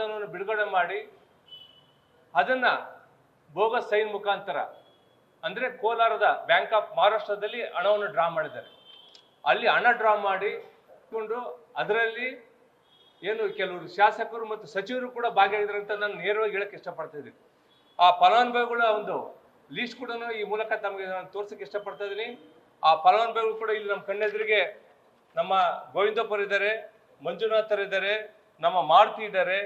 ಹಣವನ್ನು ಬಿಡುಗಡೆ ಮಾಡಿ ಅದನ್ನ ಬೋಗಸ್ ಸೈನ್ ಮುಖಾಂತರ, ಅಂದ್ರೆ ಕೋಲಾರದ ಬ್ಯಾಂಕ್ ಆಫ್ ಮಹಾರಾಷ್ಟ್ರದಲ್ಲಿ ಹಣವನ್ನು ಡ್ರಾ ಮಾಡಿದ್ದಾರೆ. ಅಲ್ಲಿ ಹಣ ಡ್ರಾ ಮಾಡಿ ಕೊಂಡು ಅದರಲ್ಲಿ ಏನು ಕೆಲವರು ಶಾಸಕರು ಮತ್ತು ಸಚಿವರು ಕೂಡ ಭಾಗಿಯಾಗಿದ್ದಾರೆ ಅಂತ ನಾನು ನೇರವಾಗಿ ಹೇಳಕ್ಕೆ ಇಷ್ಟಪಡ್ತಾ ಇದ್ದೀನಿ. ಆ ಫಲಾನುಭವಿಗಳ ಒಂದು ಲೀಸ್ಟ್ ಕೂಡ ಈ ಮೂಲಕ ತಮಗೆ ನಾನು ತೋರ್ಸಕ್ಕೆ ಇಷ್ಟಪಡ್ತಾ ಇದ್ದೀನಿ. ಆ ಫಲಾನುಭವಿಗಳು ಕೂಡ ಇಲ್ಲಿ ನಮ್ಮ ಕಣ್ಣೆದುರಿಗೆ ನಮ್ಮ ಗೋವಿಂದಪ್ಪರು ಇದ್ದಾರೆ ಮಂಜುನಾಥರು ಇದ್ದಾರೆ ನಮ್ಮ ಮಾರುತಿ ಇದ್ದಾರೆ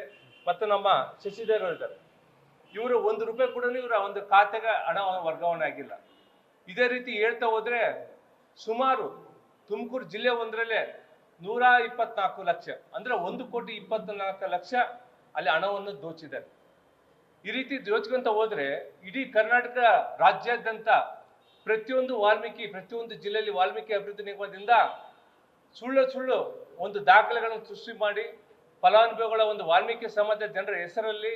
ಮತ್ತು ನಮ್ಮ ಶಶಿಧರ್ ಇದ್ದಾರೆ. ಇವರು ಒಂದು ರೂಪಾಯಿ ಕೂಡ ಇವರ ಒಂದು ಖಾತೆಗೆ ಹಣ ವರ್ಗಾವಣೆ ಆಗಿಲ್ಲ ಇದೇ ರೀತಿ ಹೇಳ್ತಾ ಹೋದ್ರೆ ಸುಮಾರು ತುಮಕೂರು ಜಿಲ್ಲೆ ಒಂದರಲ್ಲೇ ನೂರ ಇಪ್ಪತ್ನಾಲ್ಕು ಲಕ್ಷ, ಅಂದ್ರೆ ಒಂದು ಕೋಟಿ ಇಪ್ಪತ್ನಾಲ್ಕು ಲಕ್ಷ ಅಲ್ಲಿ ಹಣವನ್ನು ದೋಚಿದ್ದಾರೆ. ಈ ರೀತಿ ದೋಚ್ಕೊಂತ ಹೋದ್ರೆ ಇಡೀ ಕರ್ನಾಟಕ ರಾಜ್ಯಾದ್ಯಂತ ಪ್ರತಿಯೊಂದು ವಾಲ್ಮೀಕಿ, ಪ್ರತಿಯೊಂದು ಜಿಲ್ಲೆಯಲ್ಲಿ ವಾಲ್ಮೀಕಿ ಅಭಿವೃದ್ಧಿ ನಿಗಮದಿಂದ ಸುಳ್ಳು ಸುಳ್ಳು ಒಂದು ದಾಖಲೆಗಳನ್ನು ಸೃಷ್ಟಿ ಮಾಡಿ ಫಲಾನುಭವಿಗಳ ಒಂದು ವಾಲ್ಮೀಕಿ ಸಮಾಜದ ಜನರ ಹೆಸರಲ್ಲಿ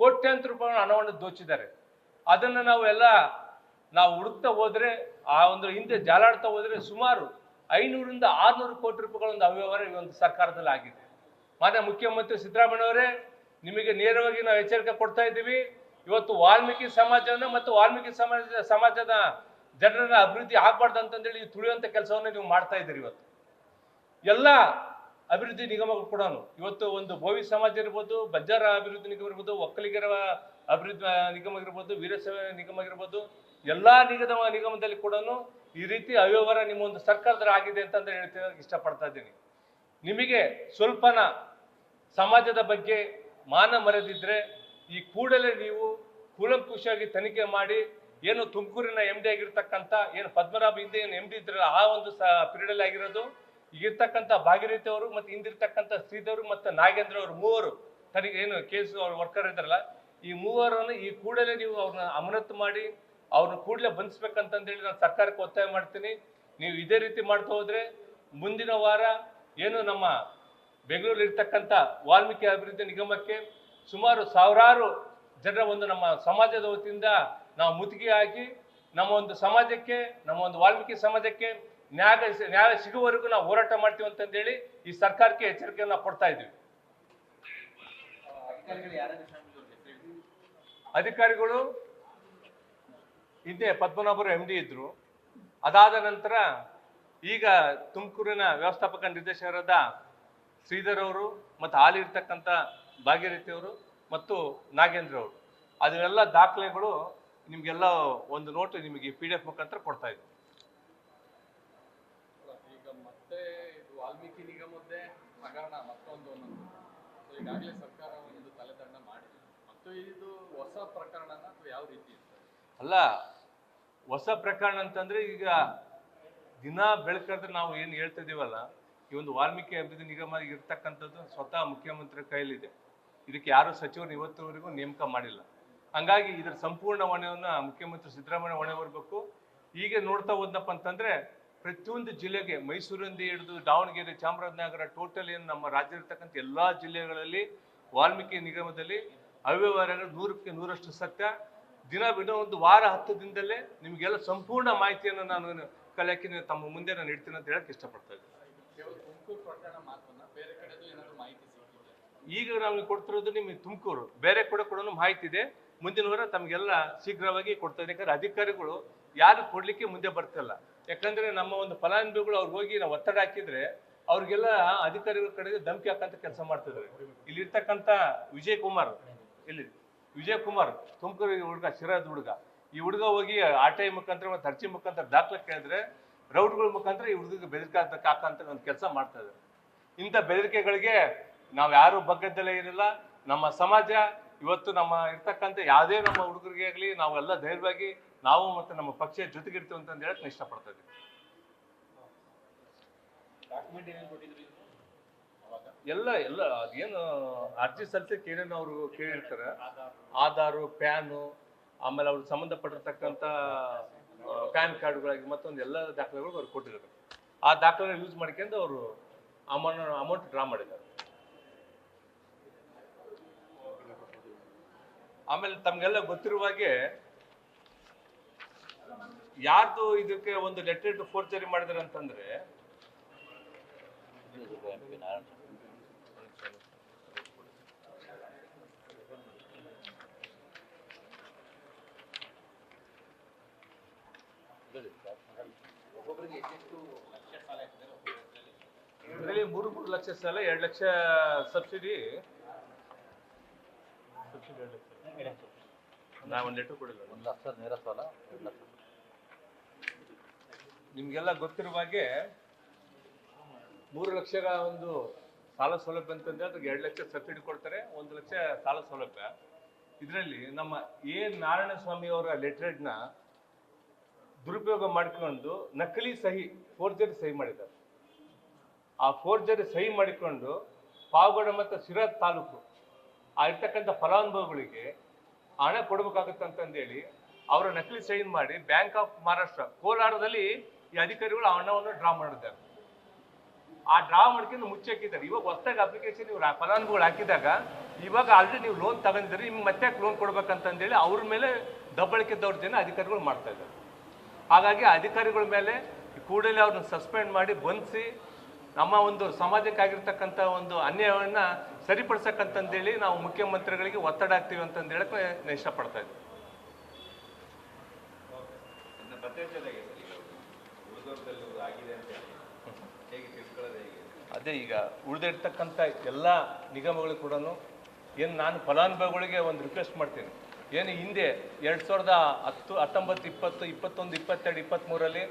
ಕೋಟ್ಯಾಂತರ ರೂಪಾಯಿ ಹಣವನ್ನು ದೋಚಿದ್ದಾರೆ. ಅದನ್ನ ನಾವು ಎಲ್ಲ ನಾವು ಹುಡುಕ್ತಾ ಹೋದರೆ, ಆ ಒಂದು ಹಿಂದೆ ಜಾಲಾಡ್ತಾ ಹೋದರೆ ಸುಮಾರು ಐನೂರಿಂದ ಆರುನೂರು ಕೋಟಿ ರೂಪಾಯಿಗಳ ಒಂದು ಅವ್ಯವಹಾರ ಈ ಒಂದು ಸರ್ಕಾರದಲ್ಲಿ ಆಗಿದೆ. ಮಾನ್ಯ ಮುಖ್ಯಮಂತ್ರಿ ಸಿದ್ದರಾಮಯ್ಯವರೇ ನಿಮಗೆ ನೇರವಾಗಿ ನಾವು ಎಚ್ಚರಿಕೆ ಕೊಡ್ತಾ ಇದ್ದೀವಿ. ಇವತ್ತು ವಾಲ್ಮೀಕಿ ಸಮಾಜವನ್ನ ಮತ್ತು ವಾಲ್ಮೀಕಿ ಸಮಾಜ ಸಮಾಜದ ಜನರನ್ನ ಅಭಿವೃದ್ಧಿ ಆಗ್ಬಾರ್ದು ಅಂತಂದೇಳಿ ತುಳಿಯುವಂಥ ಕೆಲಸವನ್ನು ನೀವು ಮಾಡ್ತಾ ಇದ್ದೀರಿ ಇವತ್ತು. ಎಲ್ಲ ಅಭಿವೃದ್ಧಿ ನಿಗಮ ಕೂಡ ಇವತ್ತು ಒಂದು ಭೋವಿ ಸಮಾಜ ಇರ್ಬೋದು ಬಜ್ಜಾರ ಅಭಿವೃದ್ಧಿ ನಿಗಮ ಇರ್ಬೋದು, ಒಕ್ಕಲಿಗರ ಅಭಿವೃದ್ಧಿ ನಿಗಮ ಇರ್ಬೋದು ವೀರಸೇವೆ ನಿಗಮ ಇರ್ಬೋದು, ಎಲ್ಲಾ ನಿಗಮ ನಿಗಮದಲ್ಲಿ ಕೂಡ ಈ ರೀತಿ ಅವ್ಯವಹಾರ ನಿಮ್ಮ ಒಂದು ಸರ್ಕಾರದಲ್ಲಿ ಆಗಿದೆ ಅಂತಂದ್ರೆ ಹೇಳ್ತೀನಿ ಇಷ್ಟಪಡ್ತಾ ಇದ್ದೀನಿ. ನಿಮಗೆ ಸ್ವಲ್ಪನ ಸಮಾಜದ ಬಗ್ಗೆ ಮಾನ ಮರೆದಿದ್ರೆ ಈ ಕೂಡಲೇ ನೀವು ಕೂಲಂಕುಷಿಯಾಗಿ ತನಿಖೆ ಮಾಡಿ ಏನು ತುಮಕೂರಿನ ಎಂ ಡಿ ಆಗಿರ್ತಕ್ಕಂಥ, ಏನು ಪದ್ಮನಾಭ ಹಿಂದೆ ಏನು ಎಂ ಡಿ ಇದ್ರಲ್ಲ, ಆ ಒಂದು ಸ ಅಲ್ಲಿ ಆಗಿರೋದು ಈಗಿರ್ತಕ್ಕಂಥ ಭಾಗೀರಥಿ ಅವರು ಮತ್ತು ಹಿಂದಿರ್ತಕ್ಕಂಥ ಶ್ರೀದೇವರು ಮತ್ತು ನಾಗೇಂದ್ರ ಅವರು ಮೂವರು. ತನಿಖೆ ಏನು ಕೇಸ್ ವರ್ಕರ್ ಇದ್ದಾರಲ್ಲ, ಈ ಮೂವರನ್ನು ಈ ಕೂಡಲೇ ನೀವು ಅವ್ರನ್ನ ಅಮಾನತು ಮಾಡಿ, ಅವ್ರನ್ನ ಕೂಡಲೇ ಬಂಧಿಸ್ಬೇಕಂತಂದೇಳಿ ನಾನು ಸರ್ಕಾರಕ್ಕೆ ಒತ್ತಾಯ ಮಾಡ್ತೀನಿ. ನೀವು ಇದೇ ರೀತಿ ಮಾಡ್ತಾ ಹೋದ್ರೆ ಮುಂದಿನ ವಾರ ಏನು ನಮ್ಮ ಬೆಂಗಳೂರಲ್ಲಿ ಇರ್ತಕ್ಕಂಥ ವಾಲ್ಮೀಕಿ ಅಭಿವೃದ್ಧಿ ನಿಗಮಕ್ಕೆ ಸುಮಾರು ಸಾವಿರಾರು ಜನರ ಒಂದು ನಮ್ಮ ಸಮಾಜದ ವತಿಯಿಂದ ನಾವು ಮುತ್ತಿಗೆ ಹಾಕಿ, ನಮ್ಮ ಒಂದು ಸಮಾಜಕ್ಕೆ, ನಮ್ಮ ಒಂದು ವಾಲ್ಮೀಕಿ ಸಮಾಜಕ್ಕೆ ನ್ಯಾಯ ನ್ಯಾಯ ಸಿಗುವವರೆಗೂ ನಾವು ಹೋರಾಟ ಮಾಡ್ತೀವಿ ಅಂತಂದೇಳಿ ಈ ಸರ್ಕಾರಕ್ಕೆ ಎಚ್ಚರಿಕೆಯನ್ನು ಕೊಡ್ತಾ ಇದ್ದೀವಿ ಅಧಿಕಾರಿಗಳು ಹಿಂದೆ ಪದ್ಮನಾಭರು ಎಂ ಡಿ ಇದ್ರು. ಅದಾದ ನಂತರ ಈಗ ತುಮಕೂರಿನ ವ್ಯವಸ್ಥಾಪಕ ನಿರ್ದೇಶಕರಾದ ಶ್ರೀಧರ್ ಅವರು ಮತ್ತು ಹಾಲಿ ಇರ್ತಕ್ಕಂಥ ಅವರು ಮತ್ತು ನಾಗೇಂದ್ರ ಅವರು. ಅದನ್ನೆಲ್ಲ ದಾಖಲೆಗಳು ನಿಮಗೆಲ್ಲ ಒಂದು ನೋಟು ನಿಮಗೆ ಪಿ ಡಿ ಎಫ್ ಮುಖಾಂತರ ಕೊಡ್ತಾ ಇದ್ದೀವಿ ಮತ್ತೆ ಇದು ವಾಲ್ಮೀಕಿ ನಿಗಮದ್ದೇ ಹಗರಣ, ಮತ್ತೊಂದು ಒಂದೊಂದು ಸೊ ಈಗಾಗಲೇ ಸರ್ಕಾರ ಒಂದು ತಲೆದಂಡ ಮಾಡಿದೆ. ಮತ್ತು ಇದು ಹೊಸ ಪ್ರಕರಣ ಅಥವಾ ಯಾವ ರೀತಿ ಇರ್ತದೆ ಅಲ್ಲ, ಹೊಸ ಪ್ರಕರಣ ಅಂತಂದ್ರೆ ಈಗ ದಿನ ಬೆಳಕಾದ್ರೆ ನಾವು ಏನು ಹೇಳ್ತಾ ಇದೀವಲ್ಲ, ಈ ಒಂದು ವಾಲ್ಮೀಕಿ ಅಭಿವೃದ್ಧಿ ನಿಗಮ ಇರ್ತಕ್ಕಂಥದ್ದು ಸ್ವತಃ ಮುಖ್ಯಮಂತ್ರಿ ಕೈಲಿದೆ ಇದಕ್ಕೆ ಯಾರು ಸಚಿವರು ಇವತ್ತುವರೆಗೂ ನೇಮಕ ಮಾಡಿಲ್ಲ. ಹಂಗಾಗಿ ಇದರ ಸಂಪೂರ್ಣ ಹೊಣೆಯನ್ನ ಮುಖ್ಯಮಂತ್ರಿ ಸಿದ್ದರಾಮಯ್ಯ ಹೊಣೆ ಬರಬೇಕು ಹೀಗೆ ನೋಡ್ತಾ ಹೋದ್ನಪ್ಪ ಅಂತಂದ್ರೆ ಪ್ರತಿಯೊಂದು ಜಿಲ್ಲೆಗೆ ಮೈಸೂರಿಂದ ಹಿಡಿದು ದಾವಣಗೆರೆ ಚಾಮರಾಜನಗರ ಟೋಟಲ್ ಏನು ನಮ್ಮ ರಾಜ್ಯ ಎಲ್ಲ ಎಲ್ಲಾ ಜಿಲ್ಲೆಗಳಲ್ಲಿ ವಾಲ್ಮೀಕಿ ನಿಗಮದಲ್ಲಿ ಅವ್ಯವಹಾರಗಳು ನೂರಕ್ಕೆ ನೂರಷ್ಟು ಸತ್ಯ. ದಿನ ಬಿಡೋ ಒಂದು ವಾರ ಹತ್ತು ದಿನದಲ್ಲೇ ನಿಮಗೆಲ್ಲ ಸಂಪೂರ್ಣ ಮಾಹಿತಿಯನ್ನು ನಾನು ಕಲಿಯಕ್ಕೆ ತಮ್ಮ ಮುಂದೆ ನಾನು ಇಡ್ತೀನಿ ಅಂತ ಹೇಳಕ್ಕೆ ಇಷ್ಟಪಡ್ತಾ ಇದ್ದೀನಿ. ಈಗ ನಮಗೆ ಕೊಡ್ತಿರೋದು ನಿಮಗೆ ತುಮಕೂರು. ಬೇರೆ ಕೂಡ ಕೂಡ ಮಾಹಿತಿ ಇದೆ. ಮುಂದಿನ ವಾರ ತಮಗೆಲ್ಲ ಶೀಘ್ರವಾಗಿ ಕೊಡ್ತಾ ಇದ್ದೀನಿ ಯಾಕಂದ್ರೆ ಅಧಿಕಾರಿಗಳು ಯಾರು ಕೊಡ್ಲಿಕ್ಕೆ ಮುಂದೆ ಬರ್ತಿಲ್ಲ. ಯಾಕಂದ್ರೆ ನಮ್ಮ ಒಂದು ಫಲಾನುಭವಿಗಳು ಅವ್ರಿಗೆ ಹೋಗಿ ನಾವು ಒತ್ತಡ ಹಾಕಿದ್ರೆ ಅವ್ರಿಗೆಲ್ಲ ಅಧಿಕಾರಿಗಳ ಕಡೆಗೆ ಧಮಕಿ ಹಾಕಂತ ಕೆಲಸ ಮಾಡ್ತಿದ್ದಾರೆ. ಇಲ್ಲಿ ಇರ್ತಕ್ಕಂತ ವಿಜಯ್ ಕುಮಾರ್ ಇಲ್ಲಿ ವಿಜಯ್ ಕುಮಾರ್ ತುಮಕೂರು ಹುಡುಗ ಶಿರಾದ ಹುಡುಗ. ಈ ಹುಡುಗ ಹೋಗಿ ಆಟೆ ಮುಖಾಂತರ ಮತ್ತು ಅರ್ಜಿ ಮುಖಾಂತರ ದಾಖಲೆ ಕೇಳಿದ್ರೆ ರೌಡ್ಗಳ ಮುಖಾಂತರ ಈ ಹುಡುಗಿಗೆ ಬೆದರಿಕೆ ಹಾಕಂತ ಒಂದು ಕೆಲಸ ಮಾಡ್ತಾ ಇದ್ದಾರೆ. ಇಂಥ ಬೆದರಿಕೆಗಳಿಗೆ ನಾವು ಯಾರು ಬಗ್ಗದ್ದಲ್ಲೇ ಇರಲಿಲ್ಲ ನಮ್ಮ ಸಮಾಜ ಇವತ್ತು ನಮ್ಮ ಇರ್ತಕ್ಕಂಥ ಯಾವುದೇ ನಮ್ಮ ಹುಡುಗರಿಗೆ ಆಗಲಿ ನಾವೆಲ್ಲ ಧೈರ್ಯವಾಗಿ ನಾವು ಮತ್ತೆ ನಮ್ಮ ಪಕ್ಷ ಜೊತೆಗಿರ್ತೀವಿ ಅಂತಂದು ಹೇಳಕ್ ನಾನು ಇಷ್ಟಪಡ್ತಾ ಇದ್ದೀನಿ. ಡಾಕ್ಯುಮೆಂಟ್ ಎಲ್ಲ ಎಲ್ಲ ಅದೇನು ಅರ್ಜಿ ಸಲ್ಲಿಸಕ್ಕೆ ಏನೇನು ಅವರು ಕೇಳಿರ್ತಾರೆ. ಆಧಾರ್. ಆಧಾರು ಪ್ಯಾನು ಆಮೇಲೆ ಅವ್ರಿಗೆ ಸಂಬಂಧಪಟ್ಟಿರ್ತಕ್ಕಂಥ ಪ್ಯಾನ್ ಕಾರ್ಡ್ಗಳಾಗಿ ಮತ್ತೊಂದು ಎಲ್ಲ ದಾಖಲೆಗಳು ಅವ್ರು ಕೊಟ್ಟಿದ್ದಾರೆ. ಆ ದಾಖಲೆ ಯೂಸ್ ಮಾಡ್ಕೊಂಡು ಅವರು ಅಮೌಂಟ್ ಅಮೌಂಟ್ ಡ್ರಾ ಮಾಡಿದ್ದಾರೆ. ಆಮೇಲೆ ತಮಗೆಲ್ಲ ಗೊತ್ತಿರುವ ಹಾಗೆ ಯಾರ್ದು ಇದಕ್ಕೆ ಒಂದು ಲೆಟರ್ ಟು ಫೋರ್ಚರಿ ಮಾಡಿದ್ರೆ ಅಂತಂದ್ರೆ? ಮೂರು ಮೂರು ಲಕ್ಷ ಸಾಲ, ಎರಡು ಲಕ್ಷ ಸಬ್ಸಿಡಿ ನಾ ಒಂದು ಲೆಟರ್ ಕೊಡಿಲ್ಲ ಒಂದು ಲಕ್ಷ ನೇರ ಸಾಲ ಎರಡು ಲಕ್ಷ. ನಿಮಗೆಲ್ಲ ಗೊತ್ತಿರುವ ಹಾಗೆ ಮೂರು ಲಕ್ಷದ ಒಂದು ಸಾಲ ಸೌಲಭ್ಯ ಅಂತಂದ್ರೆ ಅದಕ್ಕೆ ಎರಡು ಲಕ್ಷ ಸಬ್ಸಿಡಿ ಕೊಡ್ತಾರೆ ಒಂದು ಲಕ್ಷ ಸಾಲ ಸೌಲಭ್ಯ. ಇದರಲ್ಲಿ ನಮ್ಮ ಎ ನಾರಾಯಣ ಸ್ವಾಮಿ ಅವರ ಲೆಟ್ರೇಡ್ನ ದುರುಪಯೋಗ ಮಾಡಿಕೊಂಡು ನಕಲಿ ಸಹಿ ಫೋರ್ಜರಿ ಸಹಿ ಮಾಡಿದ್ದಾರೆ. ಆ ಫೋರ್ಜರಿ ಸಹಿ ಮಾಡಿಕೊಂಡು ಪಾವಗಡ ಮತ್ತು ಶಿರಾ ತಾಲೂಕು ಆ ಇರ್ತಕ್ಕಂಥ ಫಲಾನುಭವಿಗಳಿಗೆ ಹಣ ಅಂತಂದೇಳಿ ಅವರ ನಕಲಿ ಸೈನ್ ಮಾಡಿ ಬ್ಯಾಂಕ್ ಆಫ್ ಮಹಾರಾಷ್ಟ್ರ ಕೋಲಾರದಲ್ಲಿ ಈ ಅಧಿಕಾರಿಗಳು ಆ ಹಣವನ್ನು ಡ್ರಾ ಮಾಡಿದ್ದಾರೆ. ಆ ಡ್ರಾ ಮಾಡ್ಕೊಂಡು ಮುಚ್ಚಾಕಿದ್ದಾರೆ. ಇವಾಗ ಹೊಸದಾಗಿ ಅಪ್ಲಿಕೇಶನ್ ಇವ್ರು ಆ ಫಲಾನುಭವಿಗಳು ಹಾಕಿದಾಗ ಇವಾಗ ಆಲ್ರೆಡಿ ನೀವು ಲೋನ್ ತಗೊಂಡಿದ್ರೆ ನಿಮ್ಗೆ ಮತ್ತೆ ಲೋನ್ ಕೊಡ್ಬೇಕಂತಂದೇಳಿ ಅವ್ರ ಮೇಲೆ ದಬ್ಬಳಿಕೆ ದೌರ್ಜನ್ಯ ಅಧಿಕಾರಿಗಳು ಮಾಡ್ತಾ ಇದ್ದಾರೆ. ಹಾಗಾಗಿ ಅಧಿಕಾರಿಗಳ ಮೇಲೆ ಕೂಡಲೇ ಅವ್ರನ್ನ ಸಸ್ಪೆಂಡ್ ಮಾಡಿ ಬಂಧಿಸಿ ನಮ್ಮ ಒಂದು ಸಮಾಜಕ್ಕಾಗಿರ್ತಕ್ಕಂಥ ಒಂದು ಅನ್ಯಾಯವನ್ನ ಸರಿಪಡಿಸಕ್ಕಂತಂದೇಳಿ ನಾವು ಮುಖ್ಯಮಂತ್ರಿಗಳಿಗೆ ಒತ್ತಡ ಆಗ್ತೀವಿ ಅಂತಂದು ಹೇಳಕ್ಕೆ ನಾನು ಇಷ್ಟಪಡ್ತಾ ಇದ್ದೀನಿ. ಅದೇ ಈಗ ಉಳಿದಿರ್ತಕ್ಕಂಥ ಎಲ್ಲ ನಿಗಮಗಳು ಕೂಡ ಏನು ನಾನು ಫಲಾನುಭವಿಗಳಿಗೆ ಒಂದು ರಿಕ್ವೆಸ್ಟ್ ಮಾಡ್ತೀನಿ. ಏನು ಹಿಂದೆ ಎರಡು ಸಾವಿರದ ಹತ್ತು ಹತ್ತೊಂಬತ್ತು ಇಪ್ಪತ್ತು ಇಪ್ಪತ್ತೊಂದು ಇಪ್ಪತ್ತೆರಡು ಇಪ್ಪತ್ತ್ಮೂರರಲ್ಲಿ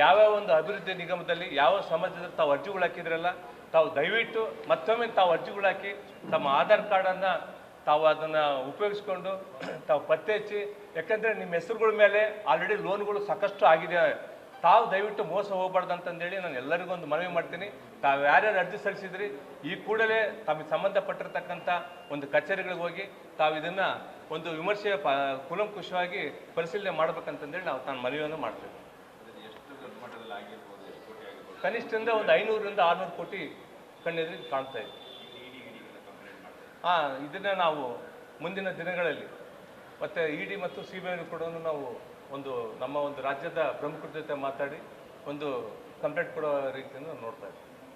ಯಾವ್ಯಾವ ಒಂದು ಅಭಿವೃದ್ಧಿ ನಿಗಮದಲ್ಲಿ ಯಾವ ಸಮಾಜದಲ್ಲಿ ತಾವು ಅರ್ಜಿಗಳು ಹಾಕಿದ್ರಲ್ಲ ತಾವು ದಯವಿಟ್ಟು ಮತ್ತೊಮ್ಮೆ ತಾವು ಅರ್ಜಿಗಳು ಹಾಕಿ ತಮ್ಮ ಆಧಾರ್ ಕಾರ್ಡನ್ನು ತಾವು ಅದನ್ನು ಉಪಯೋಗಿಸ್ಕೊಂಡು ತಾವು ಪತ್ತೆ ಹಚ್ಚಿ, ಯಾಕಂದರೆ ನಿಮ್ಮ ಹೆಸರುಗಳ ಮೇಲೆ ಆಲ್ರೆಡಿ ಲೋನ್ಗಳು ಸಾಕಷ್ಟು ಆಗಿದೆ. ತಾವು ದಯವಿಟ್ಟು ಮೋಸ ಹೋಗಬಾರ್ದು ಅಂತಂದೇಳಿ ನಾನು ಎಲ್ಲರಿಗೂ ಒಂದು ಮನವಿ ಮಾಡ್ತೀನಿ. ತಾವು ಯಾರ್ಯಾರು ಅರ್ಜಿ ಸಲ್ಲಿಸಿದ್ರಿ, ಈ ಕೂಡಲೇ ತಮಗೆ ಸಂಬಂಧಪಟ್ಟಿರ್ತಕ್ಕಂಥ ಒಂದು ಕಚೇರಿಗಳಿಗೆ ಹೋಗಿ ತಾವು ಇದನ್ನು ಒಂದು ವಿಮರ್ಶೆಯ ಪ, ಕುಲಂಕುಷವಾಗಿ ಪರಿಶೀಲನೆ ಮಾಡಬೇಕಂತಂದೇಳಿ ನಾವು ತಾನು ಮನವಿಯನ್ನು ಮಾಡ್ತೇವೆ. ಕನಿಷ್ಠದಿಂದ ಒಂದು ಐನೂರರಿಂದ ಆರುನೂರು ಕೋಟಿ ಕಣ್ಣೆದುರಿಗೆ ಕಾಣ್ತಾ ಇದೆ. ಹಾಂ ಇದನ್ನ ನಾವು ಮುಂದಿನ ದಿನಗಳಲ್ಲಿ ಮತ್ತು ಇ ಡಿ ಮತ್ತು ಸಿ ಬಿ ಐ ಕೂಡ ನಾವು ಒಂದು ನಮ್ಮ ಒಂದು ರಾಜ್ಯದ ಪ್ರಮುಖರ ಜೊತೆ ಮಾತಾಡಿ ಒಂದು ಕಂಪ್ಲೇಂಟ್ ಕೊಡೋ ರೀತಿಯನ್ನು ನೋಡ್ತಾ ಇದ್ದೀವಿ.